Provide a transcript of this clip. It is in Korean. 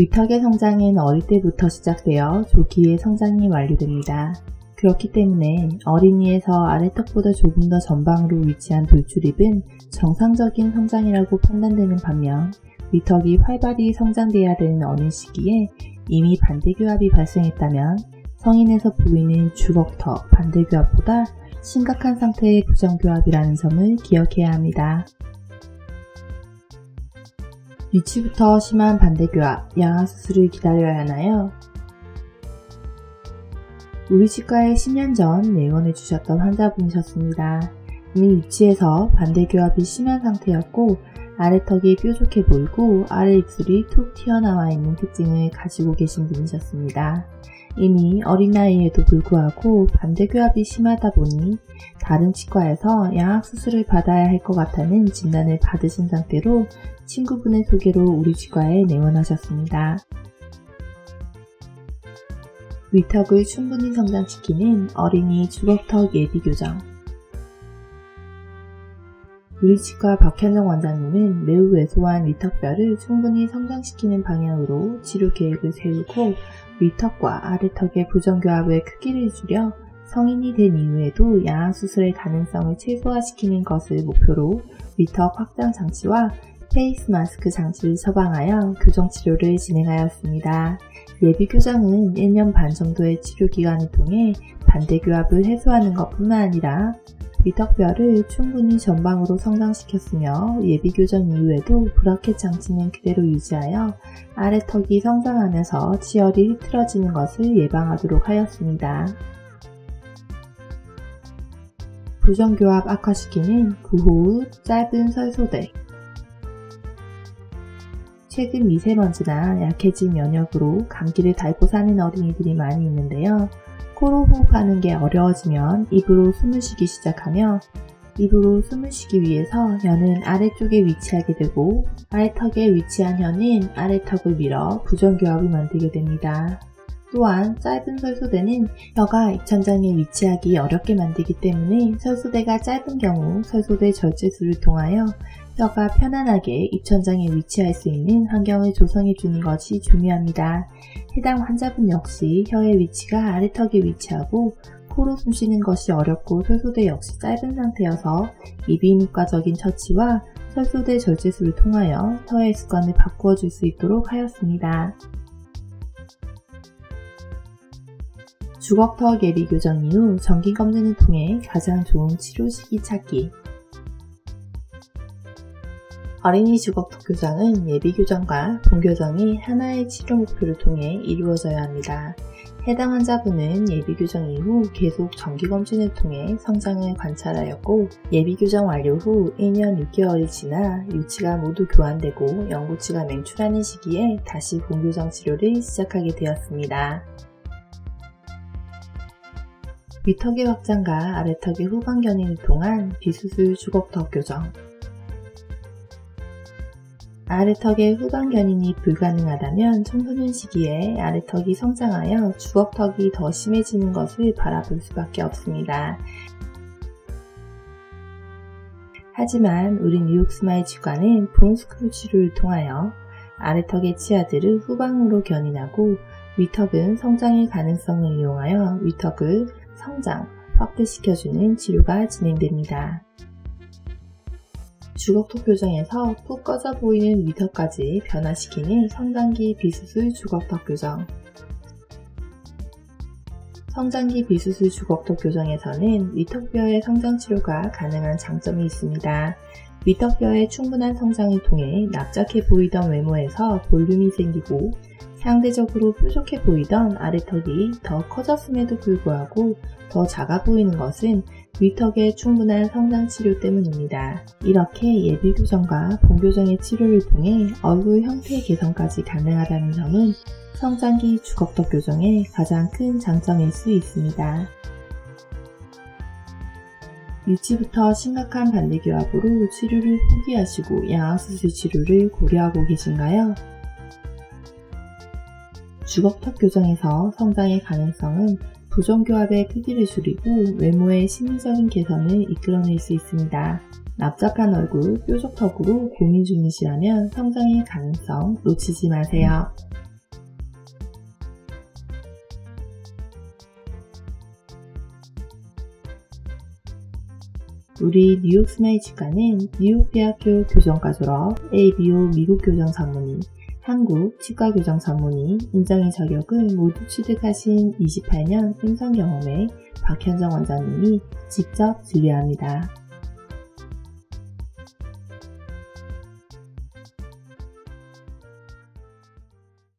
위턱의 성장은 어릴 때부터 시작되어 조기에 성장이 완료됩니다. 그렇기 때문에 어린이에서 아래턱보다 조금 더 전방으로 위치한 돌출입은 정상적인 성장이라고 판단되는 반면 위턱이 활발히 성장돼야 되는 어느 시기에 이미 반대교합이 발생했다면 성인에서 보이는 주걱턱 반대교합보다 심각한 상태의 부정교합이라는 점을 기억해야 합니다. 위치부터 심한 반대교합, 양악수술을 기다려야 하나요? 우리 치과에 10년 전 내원해 주셨던 환자분이셨습니다. 이미 위치에서 반대교합이 심한 상태였고 아래턱이 뾰족해 보이고 아래 입술이 툭 튀어나와 있는 특징을 가지고 계신 분이셨습니다. 이미 어린 나이에도 불구하고 반대교합이 심하다 보니 다른 치과에서 양악수술을 받아야 할 것 같다는 진단을 받으신 상태로 친구분의 소개로 우리 치과에 내원하셨습니다. 위턱을 충분히 성장시키는 어린이 주걱턱 예비 교정. 우리 치과 박현정 원장님은 매우 왜소한 위턱뼈를 충분히 성장시키는 방향으로 치료 계획을 세우고 위턱과 아래턱의 부정교합의 크기를 줄여 성인이 된 이후에도 양악수술의 가능성을 최소화시키는 것을 목표로 위턱 확장 장치와 페이스 마스크 장치를 처방하여 교정 치료를 진행하였습니다. 예비 교정은 1년 반 정도의 치료 기간을 통해 반대 교합을 해소하는 것뿐만 아니라 위턱뼈를 충분히 전방으로 성장시켰으며 예비 교정 이후에도 브라켓 장치는 그대로 유지하여 아래턱이 성장하면서 치열이 흐트러지는 것을 예방하도록 하였습니다. 부정교합 악화시키는 구호 짧은 설소대 최근 미세먼지나 약해진 면역으로 감기를 달고 사는 어린이들이 많이 있는데요. 코로 호흡하는 게 어려워지면 입으로 숨을 쉬기 시작하며 입으로 숨을 쉬기 위해서 혀는 아래쪽에 위치하게 되고 아래턱에 위치한 혀는 아래턱을 밀어 부정교합을 만들게 됩니다. 또한 짧은 설소대는 혀가 입천장에 위치하기 어렵게 만들기 때문에 설소대가 짧은 경우 설소대 절제술을 통하여 혀가 편안하게 입천장에 위치할 수 있는 환경을 조성해 주는 것이 중요합니다. 해당 환자분 역시 혀의 위치가 아래턱에 위치하고 코로 숨쉬는 것이 어렵고 설소대 역시 짧은 상태여서 이비인후과적인 처치와 설소대 절제술을 통하여 혀의 습관을 바꾸어 줄 수 있도록 하였습니다. 주걱턱 예비 교정 이후 정기 검진을 통해 가장 좋은 치료 시기 찾기 어린이 주걱턱 교정은 예비 교정과 본 교정이 하나의 치료 목표를 통해 이루어져야 합니다. 해당 환자분은 예비 교정 이후 계속 정기 검진을 통해 성장을 관찰하였고 예비 교정 완료 후 1년 6개월이 지나 유치가 모두 교환되고 영구치가 맹출하는 시기에 다시 본 교정 치료를 시작하게 되었습니다. 위턱의 확장과 아래턱의 후방 견인을 통한 비수술 주걱턱 교정 아래턱의 후방 견인이 불가능하다면 청소년 시기에 아래턱이 성장하여 주걱턱이 더 심해지는 것을 바라볼 수밖에 없습니다. 하지만 우리 뉴욕 스마일 치과는 본스크루 치료를 통하여 아래턱의 치아들을 후방으로 견인하고 위턱은 성장의 가능성을 이용하여 위턱을 성장, 확대시켜주는 치료가 진행됩니다. 주걱턱 교정에서 푹 꺼져 보이는 위턱까지 변화시키는 성장기 비수술 주걱턱 교정 성장기 비수술 주걱턱 교정에서는 위턱뼈의 성장 치료가 가능한 장점이 있습니다. 위턱뼈의 충분한 성장을 통해 납작해 보이던 외모에서 볼륨이 생기고 상대적으로 뾰족해 보이던 아래턱이 더 커졌음에도 불구하고 더 작아 보이는 것은 위턱의 충분한 성장 치료 때문입니다. 이렇게 예비 교정과 본 교정의 치료를 통해 얼굴 형태 개선까지 가능하다는 점은 성장기 주걱턱 교정의 가장 큰 장점일 수 있습니다. 유치부터 심각한 반대교합으로 치료를 포기하시고 양악수술 치료를 고려하고 계신가요? 주걱턱 교정에서 성장의 가능성은 부정교합의 크기를 줄이고 외모의 심리적인 개선을 이끌어낼 수 있습니다. 납작한 얼굴, 뾰족턱으로 고민 중이시라면 성장의 가능성 놓치지 마세요. 우리 뉴욕 스마일 치과는 뉴욕 대학교 교정과 졸업, ABO 미국 교정 전문의, 한국 치과 교정 전문의, 인정의 자격을 모두 취득하신 28년 임상 경험의 박현정 원장님이 직접 진료합니다.